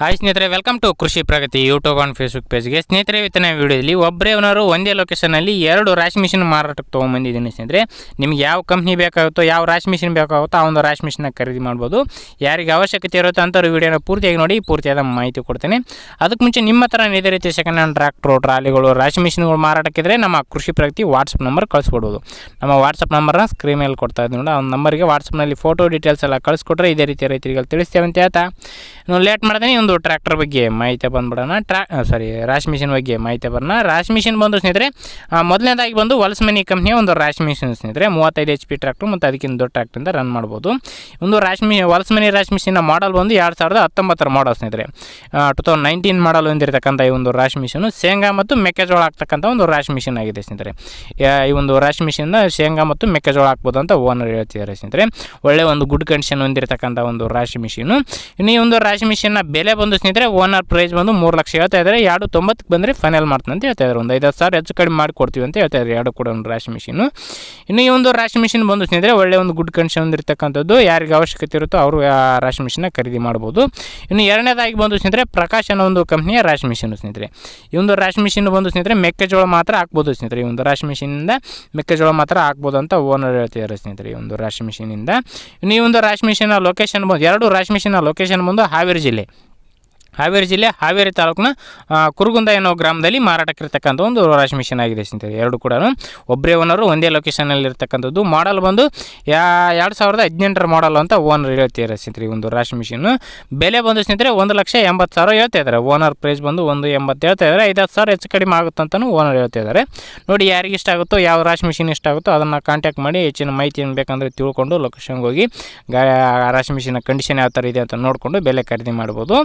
Hi ಸ್ನೇಹಿತರೆ welcome to Krishi Pragati YouTube and Facebook ಪೇಜ್ಗೆ ಸ್ನೇಹಿತರೆ ಇವತ್ತಿನ ವಿಡಿಯೋದಲ್ಲಿ ಒಬ್ಬರೇ ಅವನರು ಒಂದೇ ಲೊಕೇಶನಲ್ಲಿ ಎರಡು ರಾಶಿ ಮಿಷಿನ್ ಮಾರಾಟಕ್ಕೆ ತೊಗೊಂಬಂದಿದ್ದೀನಿ ಸ್ನೇಹಿತರೆ. ನಿಮ್ಗೆ ಯಾವ ಕಂಪ್ನಿ ಬೇಕಾಗುತ್ತೋ, ಯಾವ ರಾಶಿ ಮಿಷಿನ್ ಬೇಕಾಗುತ್ತೋ ಆ ಒಂದು ರಾಶಿ ಮಿಷಿನ ಖರೀದಿ ಮಾಡ್ಬೋದು. ಯಾರಿಗೆ ಅವಶ್ಯಕತೆ ಇರುತ್ತೋ ಅಂಥವ್ರು ವಿಡಿಯೋನ ಪೂರ್ತಿಯಾಗಿ ನೋಡಿ, ಪೂರ್ತಿಯಾದ ಮಾಹಿತಿ ಕೊಡ್ತೇನೆ. ಅದಕ್ಕೆ ಮುಂಚೆ ನಿಮ್ಮ ಹತ್ರ ಇದೇ ರೀತಿ ಸೆಕೆಂಡ್ ಹ್ಯಾಂಡ್ ಟ್ರ್ಯಾಕ್ಟ್ರು ಟ್ರಾಲಿಗಳು ರಾಶಿ ಮಿಷಿನ್ಗಳು ಮಾರಾಟಕ್ಕಿದ್ರೆ ನಮ್ಮ ಕೃಷಿ ಪ್ರಗತಿ ವಾಟ್ಸಪ್ ನಂಬರ್ ಕಳಿಸ್ಕೊಡ್ಬೋದು. ನಮ್ಮ ವಾಟ್ಸಪ್ ನಂಬರ್ನ ಸ್ಕ್ರೀನ್ ಮೇಲೆ ಕೊಡ್ತಾ ಇದ್ದೀನಿ ನೋಡಿ. ಆ ನಂಬರ್ಗೆ ವಾಟ್ಸಪ್ನಲ್ಲಿ ಫೋಟೋ ಡೀಟೇಲ್ಸ್ ಎಲ್ಲ ಕಳಿಸ್ಕೊಟ್ರೆ ಇದೇ ರೀತಿ ರೈತರಿಗೆ ತಿಳಿಸ್ತೇವೆ ಅಂತ ಹೇಳ್ತಾ. ಲೇಟ್ ಮಾಡ್ತೀನಿ ಒಂದು ಟ್ರ್ಯಾಕ್ಟರ್ ಬಗ್ಗೆ ಮಾಹಿತಿ ಬಂದ್ಬಿಡೋಣ. ಟ್ರಾ ಸಾರಿ ರಾಶ್ ಮಿಷಿನ್ ಬಗ್ಗೆ ಮಾಹಿತಿ ಬರೋಣ. ರಾಶಿ ಮಿಷಿನ್ ಬಂದು ಸ್ನೇಹಿತರೆ ಮೊದಲನೇದಾಗಿ ಬಂದು ವಲ್ಸ್ಮನಿ ಕಂಪ್ನಿಯ ಒಂದು ರಾಶ್ ಮಿಷಿನ್ ಸ್ನೇಹಿತರೆ, ಮೂವತ್ತೈದು ಎಚ್ ಪಿ ಟ್ರ್ಯಾಕ್ಟರ್ ಮತ್ತು ಅದಕ್ಕಿಂತ ದೊಡ್ಡ ಟ್ರ್ಯಾಕ್ಟ್ರಿಂದ ರನ್ ಮಾಡ್ಬೋದು. ಒಂದು ರಾಶಿ ಮಿ ವಲ್ಸ್ಮನಿ ರಾಶಿ ಮಿಷಿನ ಮಾಡಲ್ ಬಂದು ಎರಡು ಸಾವಿರದ ಹತ್ತೊಂಬತ್ತರ ಮಾಡಲ್ ಸ್ನೇಹಿತರೆ. ಟು ತೌಸಂಡ್ ನೈನ್ಟೀನ್ ಮಾಡಲ್ ಹೊಂದಿರತಕ್ಕಂಥ ಈ ಒಂದು ರಾಶಿ ಮಿಷಿನು, ಶೇಂಗಾ ಮತ್ತು ಮೆಕ್ಕೆಜೋಳ ಹಾಕ್ತಕ್ಕಂಥ ಒಂದು ರಾಶ್ ಮಿಷಿನ್ ಆಗಿದೆ ಸ್ನೇಹಿತರೆ. ಈ ಒಂದು ರಾಶಿ ಮಿಷಿನ್ನ ಶೇಂಗಾ ಮತ್ತು ಮೆಕ್ಕೆಜೋಳ ಹಾಕ್ಬೋದು ಅಂತ ಓನರ್ ಹೇಳ್ತಿದ್ದಾರೆ ಸ್ನೇಹಿತರೆ. ಒಳ್ಳೆ ಒಂದು ಗುಡ್ ಕಂಡೀಷನ್ ಹೊಂದಿರತಕ್ಕಂಥ ಒಂದು ರಾಶಿ ಮಿಷಿನು. ಇನ್ನು ಈ ಒಂದು ರಾಶಿ ಮಿಷಿನ್ನ ಬೆಲೆ ಬಂದು ಸ್ನೇಹಿತರೆ ಓನರ್ ಪ್ರೈಸ್ ಬಂದು ಮೂರು ಲಕ್ಷ ಹೇಳ್ತಾ ಇದ್ದಾರೆ. ಎರಡು ತೊಂಬತ್ತಕ್ಕೆ ಬಂದರೆ ಫೈನಲ್ ಮಾಡ್ತಾನೆ ಅಂತ ಹೇಳ್ತಾ ಇದ್ದಾರೆ. ಒಂದು ಐದು ಸಾವಿರ ಹೆಚ್ಚು ಕಡಿಮೆ ಮಾಡಿಕೊಡ್ತೀವಿ ಅಂತ ಹೇಳ್ತಾ ಇದ್ದಾರೆ. ಎರಡು ಕೂಡ ಒಂದು ರಾಶಿ ಮಿಷಿನು ಇನ್ನು ಈ ಒಂದು ರಾಶಿ ಮಿಷಿನ್ ಬಂದು ಸ್ನೇಹಿತರೆ, ಒಳ್ಳೆ ಒಂದು ಗುಡ್ ಕಂಡೀಷನ್ ಇರ್ತಕ್ಕಂಥದ್ದು ಯಾರಿಗೆ ಅವಶ್ಯಕತೆ ಇರುತ್ತೋ ಅವರು ಆ ರಾಶಿ ಮಿಷಿನ ಖರೀದಿ ಮಾಡ್ಬೋದು. ಇನ್ನು ಎರಡನೇದಾಗಿ ಬಂದು ಸ್ನೇಹಿತರೆ, ಪ್ರಕಾಶ್ ಅನ್ನೋ ಒಂದು ಕಂಪ್ನಿಯ ರಾಶಿ ಮಿಷಿನ್ ಸ್ನೇಹಿತರೆ. ಈ ಒಂದು ರಾಶಿ ಮಿಷಿನ್ ಬಂದು ಸ್ನೇಹಿತರೆ, ಮೆಕ್ಕೆಜೋಳ ಮಾತ್ರ ಹಾಕ್ಬೋದು ಸ್ನೇಹಿತರೆ. ಈ ಒಂದು ರಾಶಿ ಮಿಷಿನಿಂದ ಮೆಕ್ಕೆಜೋಳ ಮಾತ್ರ ಹಾಕ್ಬೋದು ಅಂತ ಓನರ್ ಹೇಳ್ತಿದ್ದಾರೆ ಸ್ನೇಹಿತರೆ ಈ ಒಂದು ರಾಶಿ ಮಿಷಿನಿಂದ ಇನ್ನು ಈ ಒಂದು ರಾಶಿ ಮಿಷಿನ ಲೊಕೇಶನ್ ಬಂದು, ಎರಡು ರಾಶಿ ಮಿಷಿನ ಲೊಕೇಶನ್ ಬಂದು ಹಾವೇರಿ ಜಿಲ್ಲೆ. ಹಾವೇರಿ ಜಿಲ್ಲೆ, ಹಾವೇರಿ ತಾಲೂಕಿನ ಕುರುಗುಂದ ಎನ್ನುವ ಗ್ರಾಮದಲ್ಲಿ ಮಾರಾಟಕ್ಕಿರ್ತಕ್ಕಂಥ ಒಂದು ರಾಶಿ ಮಿಷಿನ್ ಆಗಿದೆ ಸ್ನೇಹಿತರೆ, ಎರಡು ಕೂಡ ಒಬ್ಬರೇ ಓನರು ಒಂದೇ ಲೊಕೇಶನಲ್ಲಿ ಇರ್ತಕ್ಕಂಥದ್ದು ಮಾಡಲ್ ಬಂದು ಯಾ, ಎರಡು ಸಾವಿರದ ಹದಿನೆಂಟರ ಮಾಡಲ್ ಅಂತ ಓನರ್ ಹೇಳ್ತಿದ್ದಾರೆ ಸ್ನೇಹಿತರೆ ಒಂದು ರಾಶಿ ಮಿಷಿನ್. ಬೆಲೆ ಬಂದು ಸ್ನೇಹಿತರೆ ಒಂದು ಲಕ್ಷ ಎಂಬತ್ತು ಸಾವಿರ ಹೇಳ್ತಾ ಇದ್ದಾರೆ. ಓನರ್ ಪ್ರೈಸ್ ಬಂದು ಒಂದು ಎಂಬತ್ತು ಹೇಳ್ತಾ ಇದ್ದಾರೆ. ಐದು ಸಾವಿರ ಹೆಚ್ಚು ಕಡಿಮೆ ಆಗುತ್ತೆ ಅಂತಲೂ ಓನರ್ ಹೇಳ್ತಾ ಇದ್ದಾರೆ. ನೋಡಿ ಯಾರಿಗೆ ಇಷ್ಟ ಆಗುತ್ತೋ, ಯಾವ ರಾಶಿ ಮಿಷಿನ್ ಇಷ್ಟ ಆಗುತ್ತೋ ಅದನ್ನು ಕಾಂಟ್ಯಾಕ್ಟ್ ಮಾಡಿ ಹೆಚ್ಚಿನ ಮಾಹಿತಿ ಏನು ಬೇಕಂದರೆ ತಿಳ್ಕೊಂಡು ಲೊಕೇಶನ್ಗೆ ಹೋಗಿ. ಗಾ ರಾಶಿ ಮಿಷಿನ ಕಂಡೀಷನ್ ಯಾವ ಥರ ಇದೆ ಅಂತ ನೋಡಿಕೊಂಡು ಬೆಲೆ ಖರೀದಿ ಮಾಡ್ಬೋದು.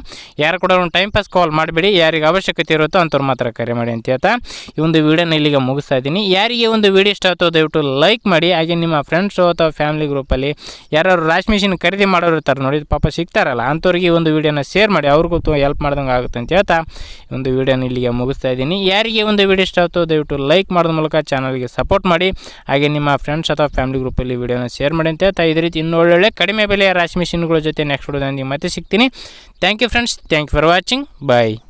ಯಾರು ಕೂಡ ಒಂದು ಟೈಮ್ ಪಾಸ್ ಕಾಲ್ ಮಾಡಿಬಿಡಿ. ಯಾರಿಗೆ ಅವಶ್ಯಕತೆ ಇರುತ್ತೋ ಅಂತವ್ರು ಮಾತ್ರ ಕರೆ ಮಾಡಿ ಅಂತ ಹೇಳ್ತಾ. ಈ ಒಂದು ವಿಡಿಯೋನ ಇಲ್ಲಿಗೆ ಮುಗಿಸ್ತಾ ಇದ್ದೀನಿ. ಯಾರಿಗೆ ಒಂದು ವಿಡಿಯೋ ಇಷ್ಟ ಆಯ್ತೋ ದಯವಿಟ್ಟು ಲೈಕ್ ಮಾಡಿ. ಹಾಗೆ ನಿಮ್ಮ ಫ್ರೆಂಡ್ಸು ಅಥವಾ ಫ್ಯಾಮಿಲಿ ಗ್ರೂಪಲ್ಲಿ ಯಾರು ರಾಶ್ ಮಿಷಿನ್ ಖರೀದಿ ಮಾಡೋರು ಇರ್ತಾರೆ ನೋಡಿ, ಪಾಪ ಸಿಗ್ತಾರಲ್ಲ, ಅಂಥವ್ರಿಗೆ ಒಂದು ವಿಡಿಯೋನ ಶೇರ್ ಮಾಡಿ. ಅವ್ರಿಗೂ ಹೆಲ್ಪ್ ಮಾಡ್ದಂಗೆ ಆಗುತ್ತೆ ಅಂತ ಹೇಳ್ತಾ. ಒಂದು ವಿಡಿಯೋನ ಇಲ್ಲಿಗೆ ಮುಗಿಸ್ತಾ ಇದ್ದೀನಿ. ಯಾರಿಗೆ ಒಂದು ವಿಡಿಯೋ ಇಷ್ಟ ಆಯ್ತೋ ದಯವಿಟ್ಟು ಲೈಕ್ ಮಾಡೋದ್ರ ಮೂಲಕ ಚಾನಲ್ಗೆ ಸಪೋರ್ಟ್ ಮಾಡಿ. ಹಾಗೆ ನಿಮ್ಮ ಫ್ರೆಂಡ್ಸ್ ಅಥವಾ ಫ್ಯಾಮಿಲಿ ಗ್ರೂಪಲ್ಲಿ ವಿಡಿಯೋನ ಶೇರ್ ಮಾಡಿ ಅಂತ ಹೇಳ್ತಾ. ಇದೇ ರೀತಿ ಇನ್ನೂ ಒಳ್ಳೊಳ್ಳೆ ಕಡಿಮೆ ಬೆಲೆಯ ರಾಶಿ ಮಿಷಿನ್ಗಳ ಜೊತೆ ನೆಕ್ಸ್ಟ್ ವಿಡಿಯೋದಲ್ಲಿ ಮತ್ತೆ ಸಿಗ್ತೀನಿ. Thank you friends thank you for watching. Bye.